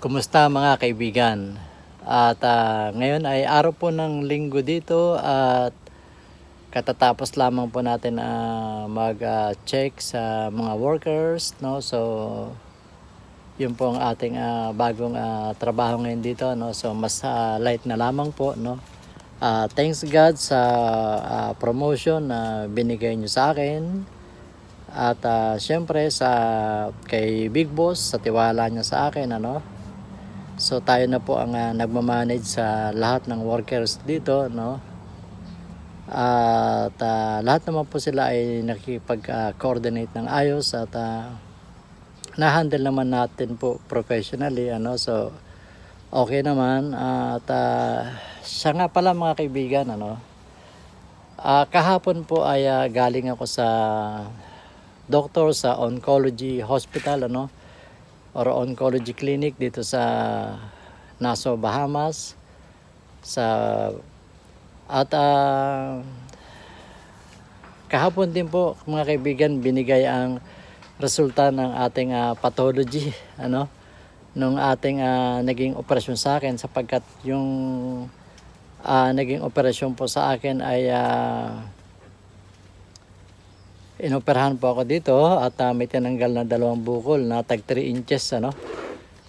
Kumusta mga kaibigan? At ah, ngayon ay araw po ng linggo dito at katatapos lamang po natin mag-check sa mga workers. No? So, yun po ang ating ah, bagong ah, trabaho ngayon dito. No? So, mas ah, light na lamang po. No? Ah, thanks God sa ah, promotion na binigay nyo sa akin. At ah, syempre sa kay Big Boss sa tiwala niya sa akin ano. So tayo na po ang uh, nagmamanage sa lahat ng workers dito no. At ah, lahat naman po sila ay nakikipag-coordinate ng ayos at ah, na-handle naman natin po professionally ano. So okay naman at ah, siya nga pala mga kaibigan ano. Ah, kahapon po ay ah, galing ako sa doctor sa oncology hospital ano or oncology clinic dito sa Nassau, Bahamas. Sa at ah, kahapon din po mga kaibigan binigay ang resulta ng ating ah, pathology ano nung ating ah, naging operasyon sa akin sapagkat yung ah, naging operasyon po sa akin ay ah, inoperahan po ako dito at ah, may tinanggal na dalawang bukol na tag 3 inches ano.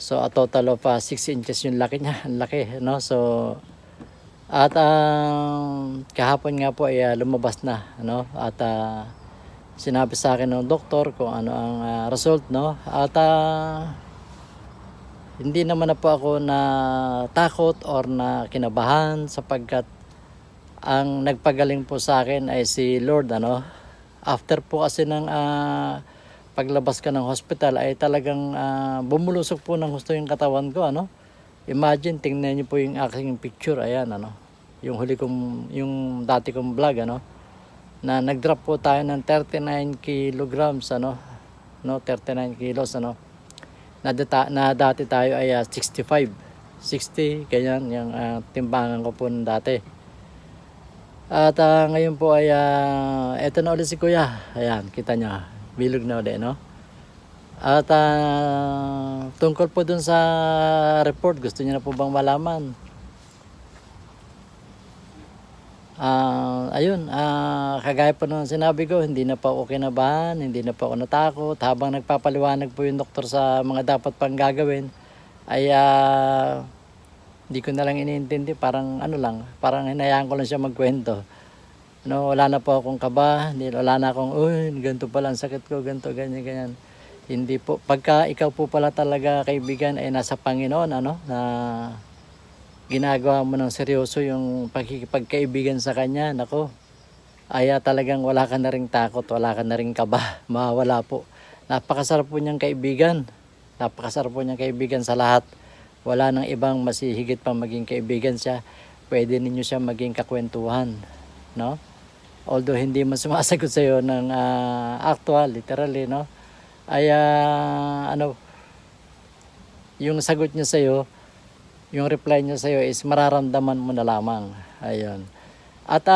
So a total of 6 inches yung laki niya, ang laki no. So at ah, kahapon nga po ay ah, lumabas na ano at ah, sinabi sa akin ng doktor kung ano ang ah, result no. At ah, hindi naman na po ako na takot or na kinabahan sapagkat ang nagpagaling po sa akin ay si Lord ano after po kasi ng ah, paglabas ka ng hospital ay talagang ah, bumulusok po ng gusto yung katawan ko ano? Imagine tingnan niyo po yung aking picture ayan ano? Yung huli kong yung dati kong vlog ano? Na nag-drop po tayo ng 39 kilograms ano? No 39 kilos ano? Na, data, na dati tayo ay ah, 65 60 ganyan yung ah, timbangan ko po dati at ah, ngayon po ay ah, eto na ulit si Kuya. Ayan, kita niya. Bilog na ulit, no? At ah, tungkol po dun sa report, gusto niyo na po bang malaman? Ah, ayun, ah, kagaya po nung sinabi ko, hindi na pa ako kinabahan, hindi na pa ako natakot. Habang nagpapaliwanag po yung doktor sa mga dapat pang gagawin, ay ah, hindi ko na lang iniintindi, parang ano lang, parang hinayaan ko lang siya magkwento. No, wala na po akong kaba, wala na akong, uy, ganito pala ang sakit ko, ganito, ganyan, ganyan. Hindi po, pagka ikaw po pala talaga kaibigan ay nasa Panginoon, ano, na ginagawa mo ng seryoso yung pagkikipagkaibigan sa Kanya, nako, ay talagang wala ka na ring takot, wala ka na ring kaba, mawala po. Napakasarap po niyang kaibigan, napakasarap po niyang kaibigan sa lahat. Wala nang ibang masihigit pa maging kaibigan siya. Pwede ninyo siya maging kakwentuhan, no? Although hindi man sumasagot sa iyo ng ah, actual, literally, no? Ay ah, ano yung sagot niya sa iyo, yung reply niya sa iyo is mararamdaman mo na lamang. Ayun. At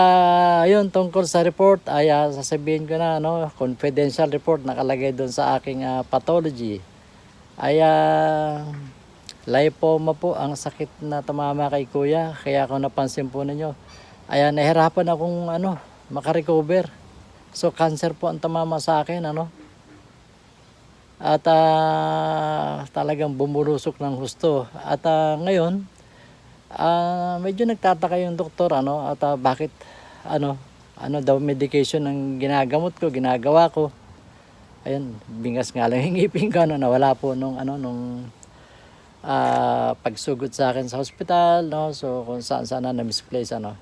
ayun tungkol sa report ay ah, sasabihin ko na no, confidential report nakalagay doon sa aking ah, pathology. Ay ah, lipoma po ang sakit na tumama kay kuya kaya ako napansin po ninyo. Ay ah, nahirapan akong ano, makarecover. So cancer po ang tumama sa akin ano. At ah, talagang bumulusok ng husto. At ah, ngayon, ah, medyo nagtataka yung doktor ano at ah, bakit ano ano daw medication ng ginagamot ko, ginagawa ko. Ayun, bingas nga lang yung ngipin ko ano, nawala po nung ano nung ah, pagsugod sa akin sa hospital, no? So kung saan saan na misplace ano.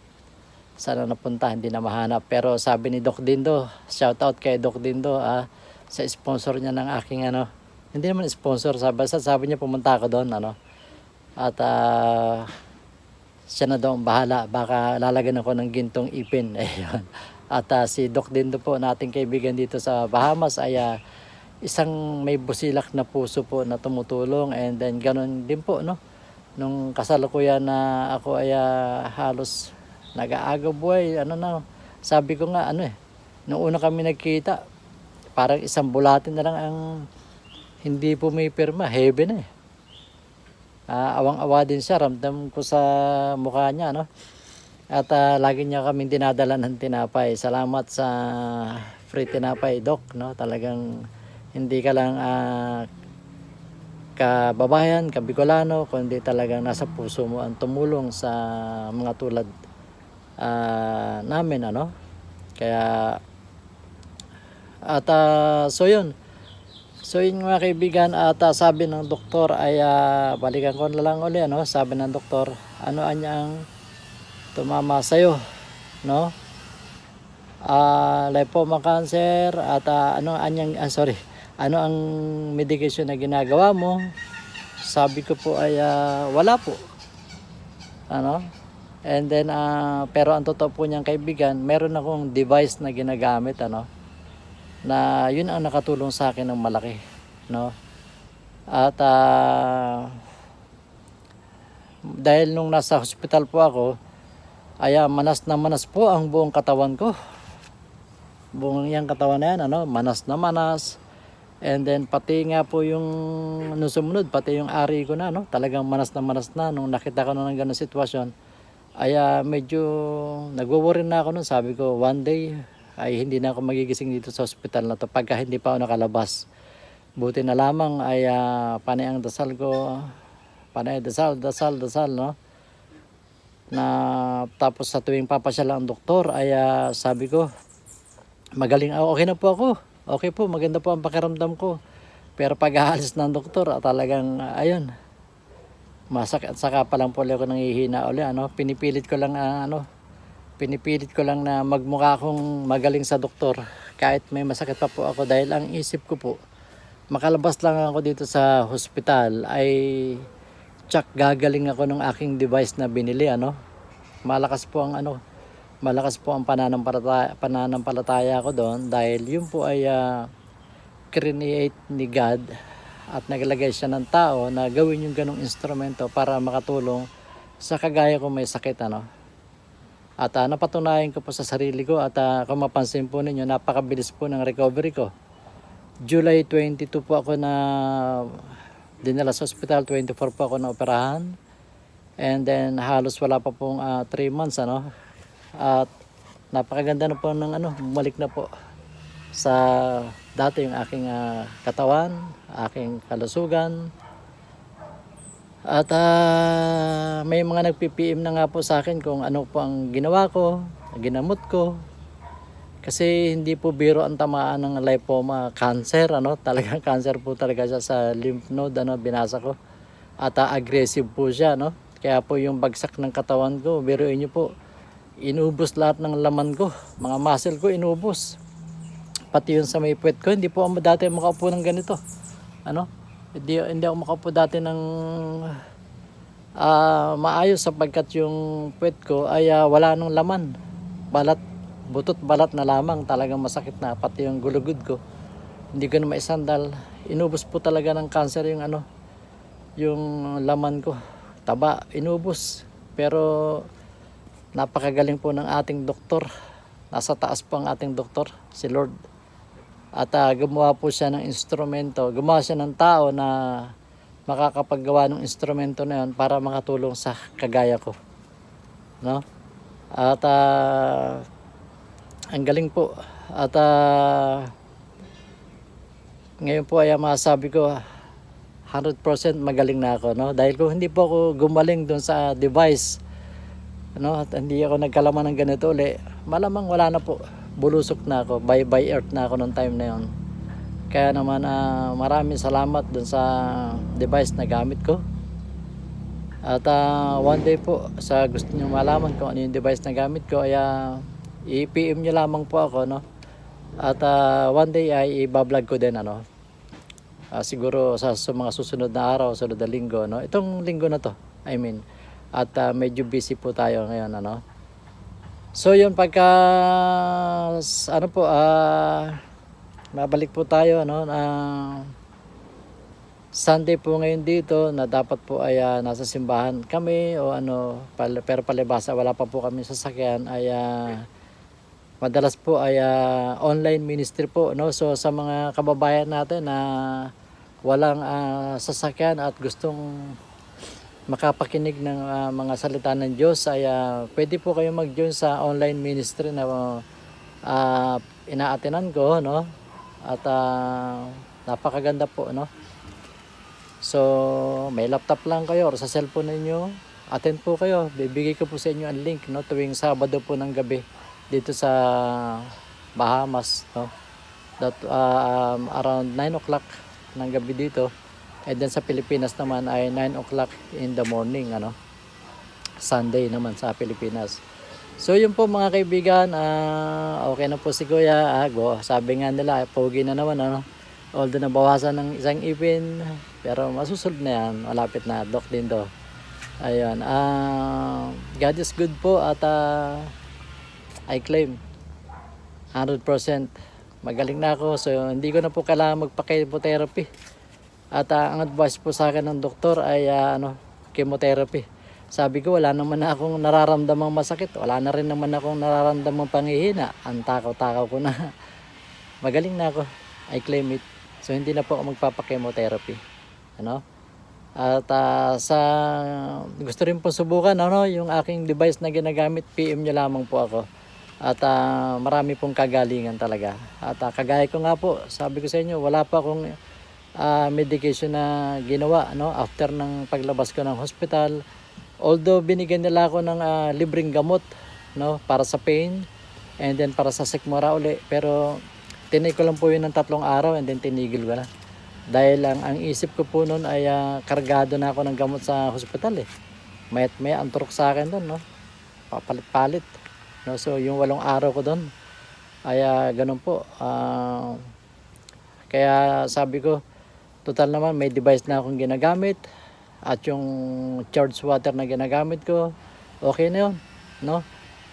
Sana napunta, hindi na mahanap. Pero sabi ni Doc Dindo, shout out kay Doc Dindo, ah, sa sponsor niya ng aking ano, hindi naman sponsor, sabi, sabi niya pumunta ako doon, ano. At ah, siya na ang bahala, baka lalagyan ako ng gintong ipin. Ayun. At ah, si Doc Dindo po, nating kaibigan dito sa Bahamas, ay ah, isang may busilak na puso po na tumutulong and then ganun din po, no. Nung kasalukuyan na ako ay ah, halos nag-aagaw buhay, ano na, sabi ko nga, ano eh, nung una kami nagkita, parang isang bulatin na lang ang hindi po may pirma, heaven eh. Ah, awang-awa din siya, ramdam ko sa mukha niya, no? At ah, lagi niya kaming dinadala ng tinapay. Salamat sa free tinapay, Doc, no? Talagang hindi ka lang ah, kababayan, kabicolano, kundi talagang nasa puso mo ang tumulong sa mga tulad ah, namin, ano? Kaya, at ah, so yun, So yun mga kaibigan at ah, sabi ng doktor ay ah, balikan ko na lang uli ano? Sabi ng doktor ano anyang tumama sa iyo no? Ah lipoma cancer at ah, ano anyang ah, sorry ano ang medication na ginagawa mo? Sabi ko po ay ah, wala po. Ano? And then ah, pero ang totoo po niyang kaibigan meron akong device na ginagamit ano na yun ang nakatulong sa akin ng malaki no? At ah, dahil nung nasa hospital po ako ay manas na manas po ang buong katawan ko. Buong yung katawan na yan ano manas na manas and then pati nga po yung nung sumunod pati yung ari ko na no talagang manas na manas na nung nakita ko na ng ganung sitwasyon ay ah, medyo nagwo-worry na ako nun sabi ko one day ay hindi na ako magigising dito sa ospital na to pagka hindi pa ako nakalabas. Buti na lamang ay ah, panay ang dasal ko, panay dasal, dasal, dasal, no? Na tapos sa tuwing papasyal ang doktor ay ah, sabi ko, magaling ako, okay na po ako. Okay po, maganda po ang pakiramdam ko. Pero pag aalis ng doktor, ah, talagang ah, ayun, masakit saka pa lang po ako nangihina uli ano. Pinipilit ko lang ah, ano pinipilit ko lang na magmukha akong magaling sa doktor. Kahit may masakit pa po ako dahil ang isip ko po makalabas lang ako dito sa hospital ay tsak gagaling ako ng aking device na binili ano. Malakas po ang ano malakas po ang pananampalataya, pananampalataya ko doon dahil yun po ay ah, create ni God at naglagay siya ng tao na gawin yung ganong instrumento para makatulong sa kagaya ko may sakit ano at ah, napatunayan ko po sa sarili ko at ah, kung mapansin po ninyo, napakabilis po ng recovery ko. July 22 po ako na dinala sa hospital, 24 po ako na operahan. And then halos wala pa pong 3 months ano. At napakaganda na po ng ano, bumalik na po sa dati yung aking ah, katawan, aking kalusugan, at ah, may mga nagpi-PM na nga po sa akin kung ano po ang ginawa ko, ginamot ko. Kasi hindi po biro ang tamaan ng lipoma cancer, ano? Talagang cancer po talaga siya sa lymph node, ano, binasa ko. At ah, aggressive po siya, no? Kaya po yung bagsak ng katawan ko, biruin niyo po, inubos lahat ng laman ko, mga muscle ko inubos. Pati yun sa may puwet ko, hindi po ako dati makaupo ng ganito. Ano? Hindi, hindi ako makaupo dati ng ah, maayos sapagkat yung puwet ko ay ah, wala nung laman. Balat, butot balat na lamang talagang masakit na pati yung gulugod ko. Hindi ko na maisandal. Inubos po talaga ng cancer yung ano, yung laman ko. Taba, inubos. Pero napakagaling po ng ating doktor. Nasa taas po ang ating doktor, si Lord. At ah, gumawa po siya ng instrumento. Gumawa siya ng tao na makakapaggawa ng instrumento na yun para makatulong sa kagaya ko. No? At ah, ang galing po. At ah, ngayon po ay masasabi ko 100% magaling na ako. No? Dahil kung hindi po ako gumaling doon sa device, no? at hindi ako nagkalaman ng ganito uli, malamang wala na po bulusok na ako, bye bye earth na ako nung time na yon. Kaya naman ah, maraming salamat dun sa device na gamit ko. At ah, one day po, sa gusto niyo malaman kung ano yung device na gamit ko, ay ah, i-PM niyo lamang po ako, no? At ah, one day ay i-vlog ko din, ano? Ah, siguro sa, sa mga susunod na araw, sunod na linggo, no? Itong linggo na to, I mean. At ah, medyo busy po tayo ngayon, ano? So yun pagka ano po ah mabalik po tayo ano na Sunday po ngayon dito na dapat po ay ah, nasa simbahan kami o ano pal- pero palibasa wala pa po kami sasakyan ay ah, madalas po ay ah, online ministry po no so sa mga kababayan natin na walang ah, sasakyan at gustong makapakinig ng ah, mga salita ng Diyos ay ah, pwede po kayo mag-join sa online ministry na uh, inaatinan ko no? At ah, napakaganda po no? So may laptop lang kayo or sa cellphone ninyo attend po kayo. Bibigay ko po sa inyo ang link no? Tuwing Sabado po ng gabi dito sa Bahamas no? That ah, um, around 9 o'clock ng gabi dito and then sa Pilipinas naman ay 9 o'clock in the morning ano? Sunday naman sa Pilipinas. So yun po mga kaibigan ah, okay na po si Kuya ah, go. sabi nga nila pogi na naman ano? Although nabawasan ng isang ipin pero masusunod na yan. Malapit na dok din to ayun ah God is good po at ah, I claim 100% magaling na ako so hindi ko na po kailangan magpa-chemotherapy at ah, ang advice po sa akin ng doktor ay ah, ano chemotherapy. Sabi ko wala naman na akong nararamdamang masakit. Wala na rin naman akong nararamdamang pangihina ang takaw-takaw ko na. Magaling na ako. I claim it. So hindi na po ako magpapa-chemotherapy. Ano? At ah, sa gusto rin po subukan ano yung aking device na ginagamit. PM nyo lamang po ako. At ah, marami pong kagalingan talaga. At ah, kagaya ko nga po, sabi ko sa inyo, wala pa akong ah, medication na ginawa no after ng paglabas ko ng hospital. Although binigyan nila ako ng ah, libreng gamot no para sa pain and then para sa sikmura uli pero tinay ko lang po yun ng tatlong araw and then tinigil ko na. Dahil ang, ang isip ko po noon ay ah, kargado na ako ng gamot sa hospital eh. Mayat maya anturok sa akin doon no. Papalit-palit. No, so yung walong araw ko doon ay ah, ganun po. Ah, kaya sabi ko, total naman may device na akong ginagamit at yung charged water na ginagamit ko, okay na yun. No?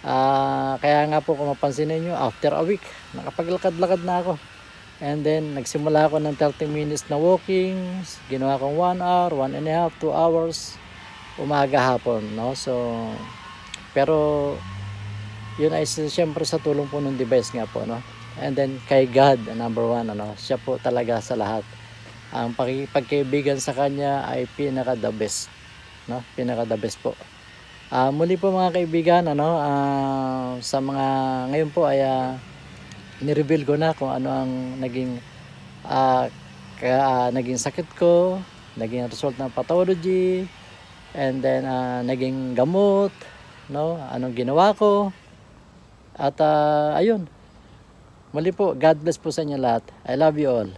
Ah, kaya nga po kung mapansin niyo after a week, nakapaglakad-lakad na ako. And then, nagsimula ako ng 30 minutes na walking. Ginawa kong 1 hour, 1 and a half, 2 hours. Umaga hapon, no? So, pero yun ay siyempre sa tulong po ng device nga po no and then kay God number one ano siya po talaga sa lahat ang pagkaibigan sa kanya ay pinaka the best no pinaka the best po Ah, muli po mga kaibigan ano ah, sa mga ngayon po ay ah, ni-reveal ko na kung ano ang naging ah, ka- ah, naging sakit ko naging result ng pathology and then ah, naging gamot no anong ginawa ko at ah, ayun. Muli po, God bless po sa inyo lahat. I love you all.